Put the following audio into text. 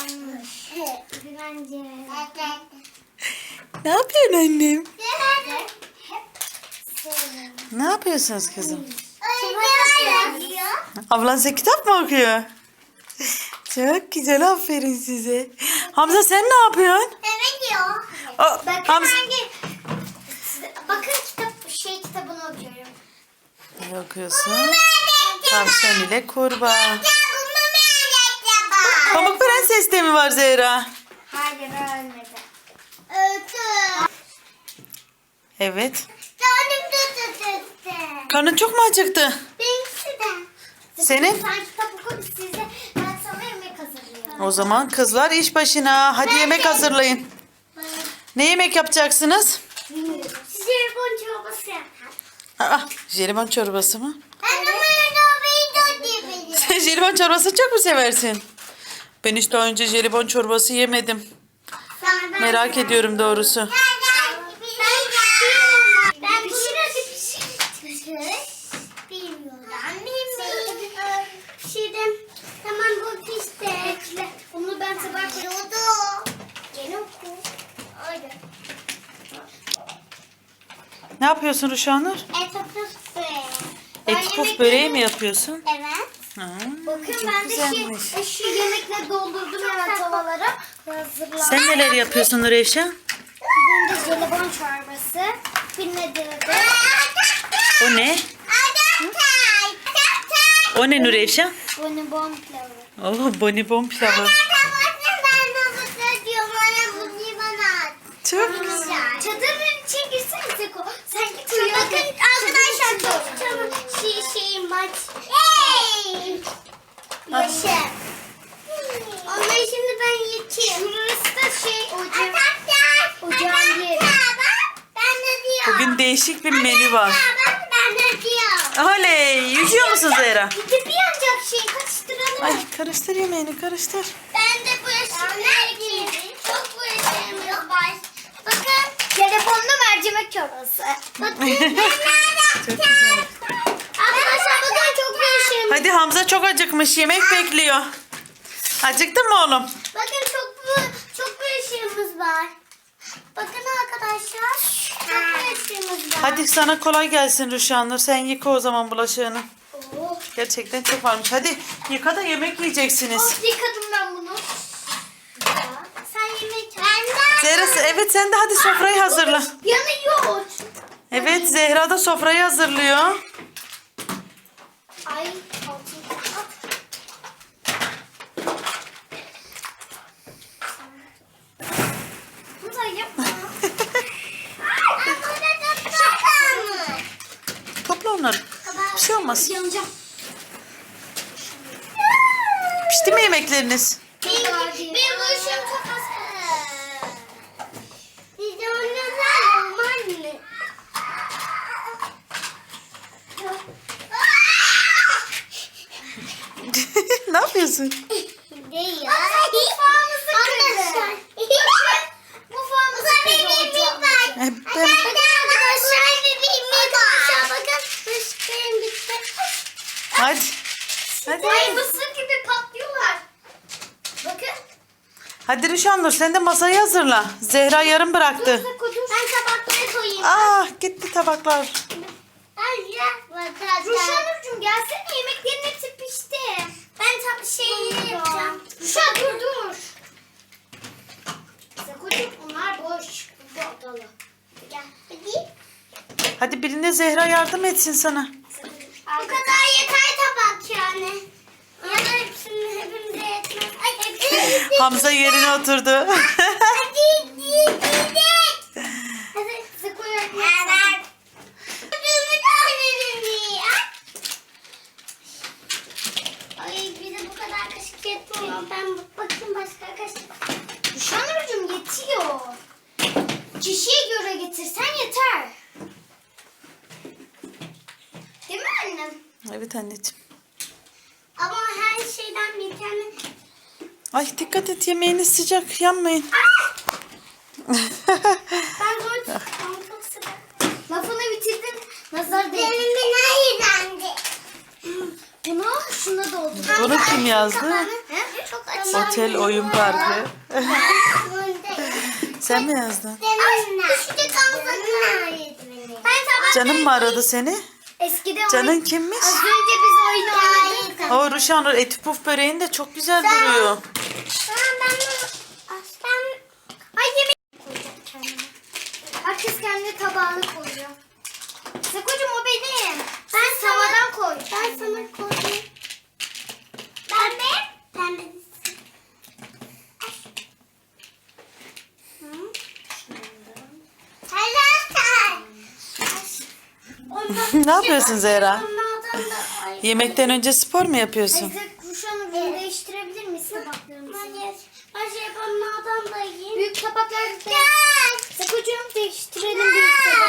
yanlış. Bence. Ne yapıyorsun annem? Ne yapıyorsunuz kızım? Ablan size kitap mı okuyor? Çok güzel aferin size. Hamza sen ne yapıyorsun? Evet. O, Bakın Hamza... hangi... Bakın kitap, şey kitabını okuyorum. Ne okuyorsun? Tavşan ile kurbağa. De mi var Zehra? Hayır ölmedi. Öldü. Evet. Canım tuttu. Karnın çok mu acıktı? Benimkisi de. Senin? Sen kitap oku size. Ben sana yemek hazırlıyorum. O zaman kızlar iş başına. Hadi yemek hazırlayın. Ne yemek yapacaksınız? Bilmiyorum. Size çorbası yapar. Aa, jelibon çorbası mı? Ben de mayonnaise da diyebilirim. Sen jelibon çorbasını çok mu seversin? Ben hiç daha önce jelibon çorbası yemedim. Merak ediyorum doğrusu. Ne yapıyorsun Ruşanur? Et puf böreği. Et puf böreği mi yapıyorsun? Evet. Ha, Bakın ben de güzelmiş. şey, şu yemekle doldurdum hemen tavalara. Hazırladım. Sen neler yapıyorsun Nureyşen? Bir de jelibon çorbası. Bir nedir adı? O ne? O ne Nureyşen? Bonibon pilavı. Oh bonibon pilavı. Çok güzel. Çadırın içine girsene Seko. Sen git uyuyor. Bakın arkadaşlar çabuk şey, şey maç. Yaşa. Onları şimdi ben yıkayayım. Burası da şey ocak. Ocağın yeri. Ben. Bugün değişik bir menü var. Ben de diyorum. Oley! Yüzüyor musun Zehra? Gidip yanacak şey karıştıralım. Ay karıştır yemeğini karıştır. Ben de bulaşıklar giydim. Çok bulaşığımız var. Bakın. Telefonlu mercimek çorbası. Bakın. Çok güzel. Arkadaşlar bakın çok bulaşığım. Hadi Hamza çok acıkmış yemek bekliyor. Acıktın mı oğlum? Bakın çok çok bulaşığımız var. Bakın arkadaşlar. Çok bulaşığımız var. Hadi sana kolay gelsin Ruşanur. Sen yıka o zaman bulaşığını. Oh. Gerçekten çok varmış. Hadi yıka da yemek yiyeceksiniz. Of yıkadım ben bunu. Sen yemek. Zehra evet sen de hadi sofrayı hazırla. Yanıyor. Evet Zehra da sofrayı hazırlıyor. Ay altın. Bu da yapma. Ay, burada da kalmış. Topla onları. Bir şey olmaz. Yanacağım. Pişti mi yemekleriniz? Benim, benim ışığım çok az. Bizde ondan olmaz mı? ne yapıyorsun? Değil. Mutfağımızı Arkadaşlar. Mutfağımızı bebeğimiz var. Ben- Bakın arkadaşlar bebeğimiz var. Bakın ışıklarım bitti. Hadi. Hadi. Ay mısır gibi patlıyorlar. Bakın. Hadi Ruşanur sen de masayı hazırla. Zehra yarım bıraktı. Ben tabakları koyayım. Ah gitti tabaklar. Ruşanurcuğum gelsene yemeklerin hepsi pişti. Ben tam şey yapacağım. Ruşan dur dur. Sakucuğum onlar boş. Bu dolu. Gel. Hadi. Hadi birine Zehra yardım etsin sana. Bu kadar yeter tabak yani. Ya da hepsini hepimize yetmez. Ay hepsini Hamza yerine oturdu. Hadi gidelim. Hadi size koyuyorum. Evet. Ödümü tanelerimi. Ay bize bu kadar kaşık yetmiyor. Ben bakayım başka kaşık. Şanurcuğum yetiyor. Kişiye göre getirsen yeter. Değil mi annem? evet anneciğim. Ama her şeyden bir tane... Ay dikkat et yemeğiniz sıcak yanmayın. Ben zor tuttum. Çok sıcak. Lafını bitirdin. Nazar değdi. Benim bina yılandı. Bunu şuna doldur. Bunu kim yazdı? Çok Otel oyun parkı. Sen mi yazdın? Canın mı aradı seni? Eskiden Canın oyun- kimmiş? Az önce biz oyun oynadık. O Ruşan eti puf böreğin de çok güzel duruyor. Tamam ben bunu... Ben... Ay yemek koyacağım kendime. Kendi tabağını koyuyor. Sakucuğum o benim. Ben tavadan koy. Ben sana koyayım. Ben de? Ben de. ne yapıyorsun Zehra? Yemekten önce spor mu yapıyorsun? Ruşan'ı bunu değiştirebilir miyiz tabaklarımızı? Hayır. Ben şey yiyeyim. Büyük tabaklar Sakucuğum değiştirelim.